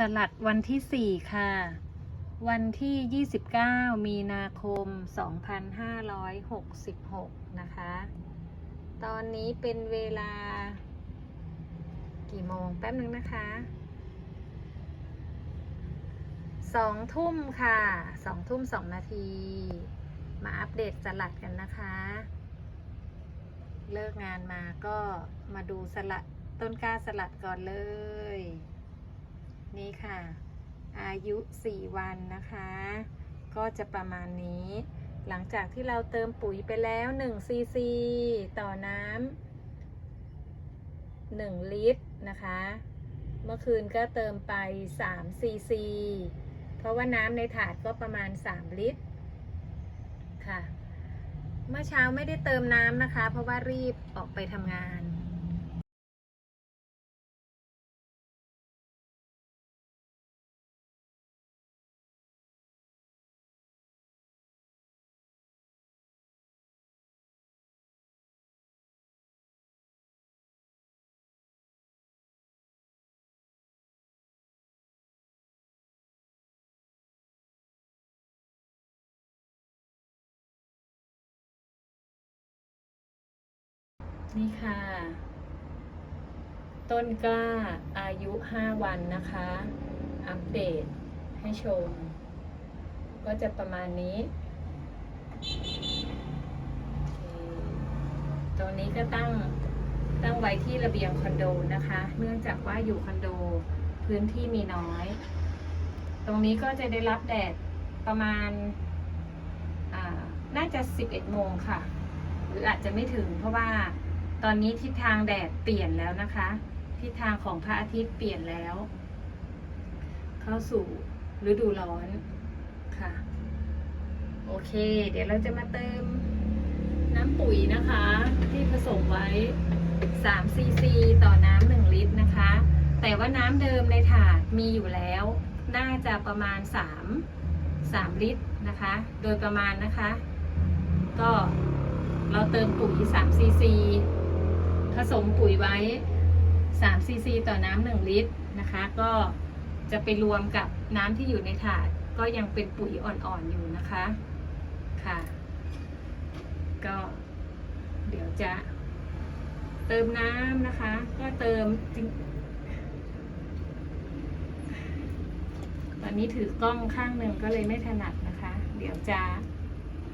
สลัดวันที่ 4 ค่ะ วันที่ 29 มีนาคม 2566 นะคะ ตอนนี้เป็นเวลา กี่โมงแป๊บนึงนะคะสองทุ่มค่ะสองทุ่มสองนาที มาอัปเดตสลัดกันนะคะ เลิกงานมาก็มาดูสลัดต้นกล้าสลัดก่อนเลย นี่ค่ะ อายุ 4 วันนะคะ ก็จะประมาณนี้ หลังจากที่เราเติมปุ๋ยไปแล้ว1ซีซีต่อน้ำ1ลิตรนะคะ เมื่อคืนก็เติมไป3ซีซีเพราะว่าน้ำในถาดก็ประมาณ 3 ลิตร ค่ะ เมื่อเช้าไม่ได้เติมน้ำนะคะ เพราะว่ารีบออกไปทำงาน นี่ค่ะ ต้นกล้าอายุ 5 วันนะคะ อัปเดตให้ชม ก็จะประมาณนี้ตัวนี้ก็ตั้งตั้งไว้ที่ระเบียงคอนโดนะคะ เนื่องจากว่าอยู่คอนโดพื้นที่มีน้อย ตรงนี้ก็จะได้รับแดดประมาณอ่าน่าจะ 11 โมงค่ะ หรืออาจจะไม่ถึงเพราะว่า ตอนนี้ทิศทางแดดเปลี่ยนแล้วนะคะ ทิศทางของพระอาทิตย์เปลี่ยนแล้ว เข้าสู่ฤดูร้อนค่ะ โอเค เดี๋ยวเราจะมาเติมน้ำปุ๋ยนะคะ ที่ผสมไว้3ซีซีต่อน้ำ1ลิตรนะคะ แต่ว่าน้ำเดิมในถาดมีอยู่แล้ว น่าจะประมาณ 3 3 ลิตรนะคะ โดยประมาณนะคะ ก็เราเติมปุ๋ย3ซีซี ผสมปุ๋ยไว้3ซีซีต่อน้ำ1ลิตรนะคะ ก็จะไปรวมกับน้ำที่อยู่ในถาดก็ยังเป็นปุ๋ยอ่อนๆอยู่นะคะค่ะ ก็เดี๋ยวจะเติมน้ำนะคะ ก็เติมตอนนี้ถือกล้องข้างหนึ่งก็เลยไม่ถนัดนะคะ เดี๋ยวจะ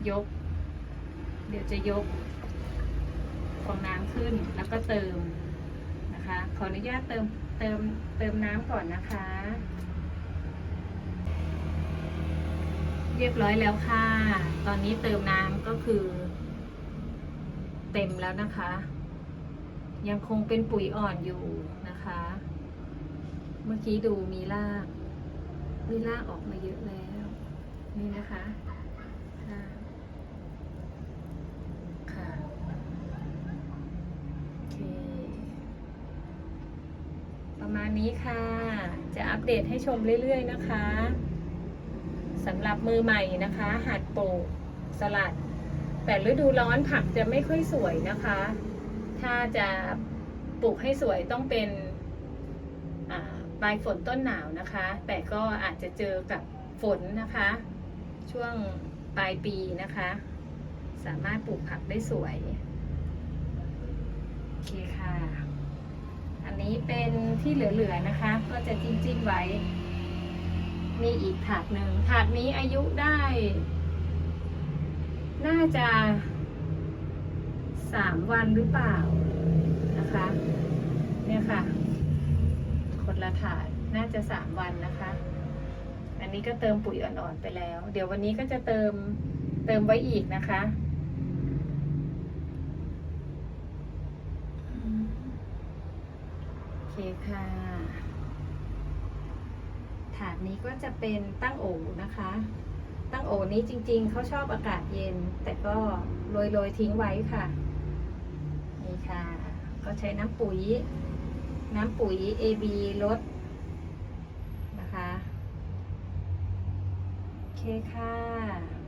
ยก เดี๋ยวจะยก องน้ำขึ้นแล้วก็เติมนะคะ ขออนุญาตเติมเติมเติมน้ำก่อนนะคะ เรียบร้อยแล้วค่ะ ตอนนี้เติมน้ำก็คือ เต็มแล้วนะคะ ยังคงเป็นปุ๋ยอ่อนอยู่นะคะ เมื่อกี้ดูมีราก มีรากออกมาเยอะแล้ว นี่นะคะค่ะ ค่ะ โอเค ณนี้ค่ะ จะอัปเดตให้ชมเรื่อยๆนะคะสำหรับมือใหม่นะคะหัดปลูกสลัด แต่ฤดูร้อนผักจะไม่ค่อยสวยนะคะ ถ้าจะปลูกให้สวยต้องเป็นปลายฝนต้นหนาวนะคะ แต่ก็อาจจะเจอกับฝนนะคะ ช่วงปลายปีนะคะ สามารถปลูกผักได้สวย โอเคค่ะ อันนี้เป็นที่เหลือๆนะคะ ก็จะจิ้มๆไว้ มีอีกถาดหนึ่งถาดนี้อายุได้ น่าจะสามวันหรือเปล่านะคะ เนี่ยค่ะ คนละถาดน่าจะสามวันนะคะ อันนี้ก็เติมปุ๋ยอ่อนๆไปแล้ว เดี๋ยววันนี้ก็จะเติมเติมไว้อีกนะคะ โอ เคค่ะ ถาดนี้ก็จะเป็นตั้งโอนะคะ ตั้งโอนี้จริงๆ เขาชอบอากาศเย็น แต่ก็โรยโรยๆทิ้งไว้ค่ะ นี่ค่ะ ก็ใช้น้ำปุ๋ย น้ำปุ๋ย AB ลดนะคะ โอเคค่ะ